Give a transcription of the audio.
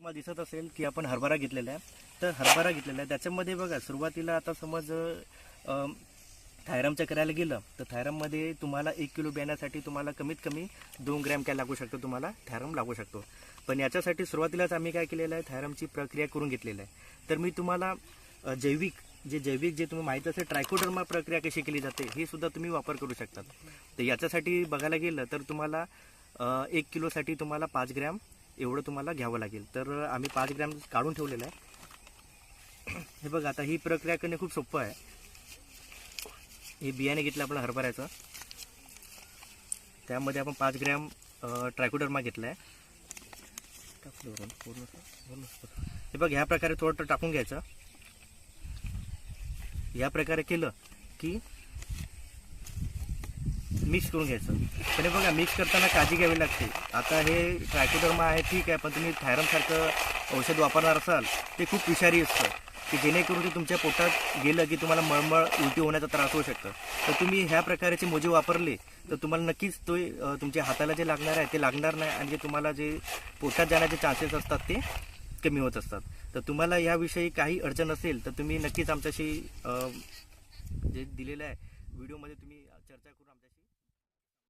तुम्हाला दिसत असेल की आपण हरभरा घेतलेला आहे. तर हरभरा घेतलेला आहे. त्याच्यामध्ये बघा सुरुवातीला आता समज अं, थायरामच्या करायला गेलं तर थायराममध्ये तुम्हाला एक किलो बियाण्यासाठी तुम्हाला कमीत कमी दोन ग्रॅम काय लागू शकतो तुम्हाला? थायराम लागू शकतो. पण याच्यासाठी सुरुवातीलाच आम्ही काय केलेलं आहे थायरामची प्रक्रिया करून घेतलेली आहे. तर मी तुम्हाला जैविक जे जैविक जे तुम्ही माहीत असेल ट्रायकोडर्मा प्रक्रिया कशी केली जाते हे सुद्धा तुम्ही वापर करू शकतात. तर याच्यासाठी बघायला गेलं तर तुम्हाला एक किलोसाठी तुम्हाला पाच ग्रॅम एवढं तुम्हाला घ्यावं लागेल. तर आम्ही पाच ग्रॅम काढून ठेवलेलं आहे. हे बघा आता ही प्रक्रिया करणे खूप सोपं आहे. हे बियाणे घेतलं आपलं हरभऱ्याचं. त्यामध्ये आपण पाच ग्रॅम ट्रायकोडर्मा घेतला आहे टाकलं पूर्ण. हे बघ ह्या प्रकारे थोडं टाकून घ्यायचं. या प्रकारे केलं की मिक्स करून घ्यायचं. पण बघा मिक्स करताना काळजी घ्यावी लागते. आता हे ट्रायकोडर्मा आहे ठीक आहे पण तुम्ही थायरमसारखं औषध वापरणार असाल ते खूप विषारी असतं. की जेणेकरून ते तुमच्या पोटात गेलं की तुम्हाला मळमळ उलटी होण्याचा त्रास होऊ शकतं. तर तुम्ही ह्या प्रकारचे मोजे वापरले तर तुम्हाला नक्कीच तो तुमच्या हाताला जे लागणार आहे ते लागणार नाही आणि जे तुम्हाला जे पोटात जाण्याचे चान्सेस असतात ते कमी होत असतात. तर तुम्हाला याविषयी काही अडचण असेल तर तुम्ही नक्कीच आमच्याशी जे दिलेलं आहे व्हिडिओमध्ये तुम्ही चर्चा करून आमच्याशी